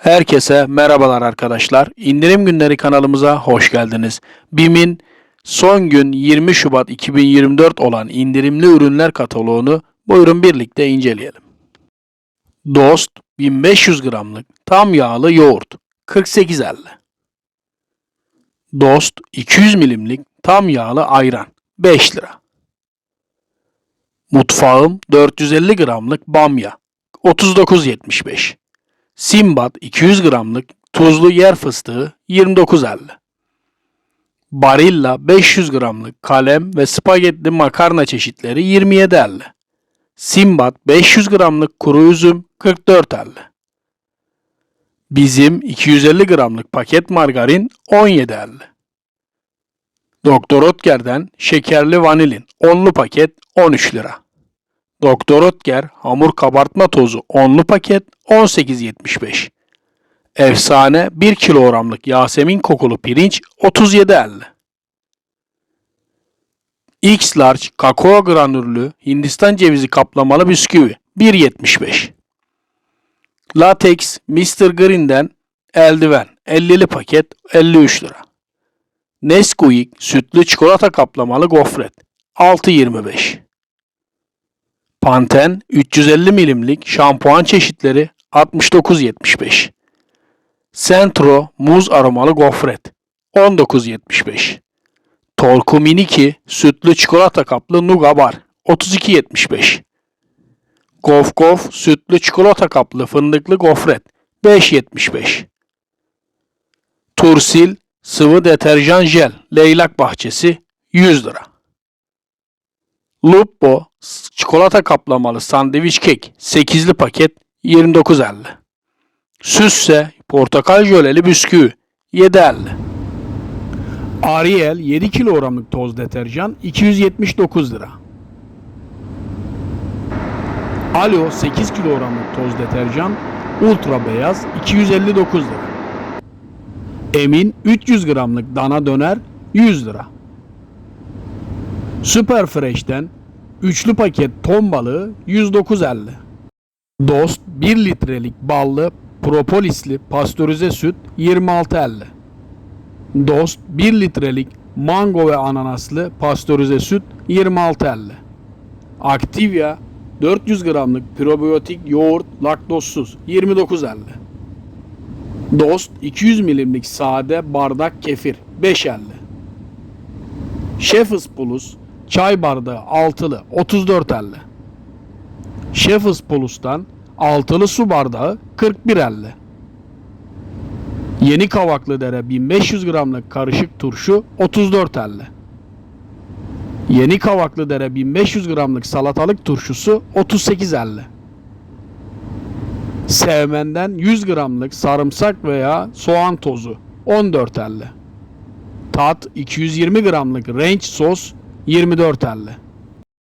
Herkese merhabalar arkadaşlar. İndirim günleri kanalımıza hoş geldiniz. BİM'in son gün 20 Şubat 2024 olan indirimli ürünler kataloğunu buyurun birlikte inceleyelim. Dost 1500 gramlık tam yağlı yoğurt 48.50. Dost 200 milimlik tam yağlı ayran 5 lira. Mutfağım 450 gramlık bamya 39.75. Simbat 200 gramlık tuzlu yer fıstığı 29.50. Barilla 500 gramlık kalem ve spagetti makarna çeşitleri 27.50. Simbat 500 gramlık kuru üzüm 44.50. Bizim 250 gramlık paket margarin 17.50. Doktor Otker'den şekerli vanilin onlu paket 13 lira. Doktor Otker hamur kabartma tozu onlu paket 18.75. Efsane 1 kilogramlık Yasemin kokulu pirinç 37.50. X large kakao granüllü Hindistan cevizi kaplamalı bisküvi 1.75. Latex Mr. Green'den eldiven 50'li paket 53 lira. Nesquik sütlü çikolata kaplamalı gofret 6.25. Panten 350 milimlik şampuan çeşitleri 69.75. Centro muz aromalı gofret 19.75. Tolku Miniki sütlü çikolata kaplı Nuga bar 32.75. Gof Gof sütlü çikolata kaplı fındıklı gofret 5.75. Tursil sıvı deterjan jel leylak bahçesi 100 lira. Lupo çikolata kaplamalı sandviç kek 8'li paket 29.50. Süsse portakal jöleli bisküvi 7.50. Ariel 7 kilogramlık toz deterjan 279 lira. Alo 8 kilogramlık toz deterjan ultra beyaz 259 lira. Emin 300 gramlık dana döner 100 lira. Super Fresh'ten üçlü paket ton balığı 109.50. Dost 1 litrelik ballı propolisli pastörize süt 26.50. Dost 1 litrelik mango ve ananaslı pastörize süt 26.50. Activia 400 gramlık probiyotik yoğurt laktozsuz 29.50. Dost 200 milimlik sade bardak kefir 5.50. Sheffers Plus çay bardağı altılı 34.50. Sheffers Plus'tan altılı su bardağı 41.50. Yeni Kavaklı Dere 1500 gramlık karışık turşu 34.50. Yeni Kavaklı Dere 1500 gramlık salatalık turşusu 38.50. Sevmenden 100 gramlık sarımsak veya soğan tozu 14.50. Tat 220 gramlık ranch sos 24.50.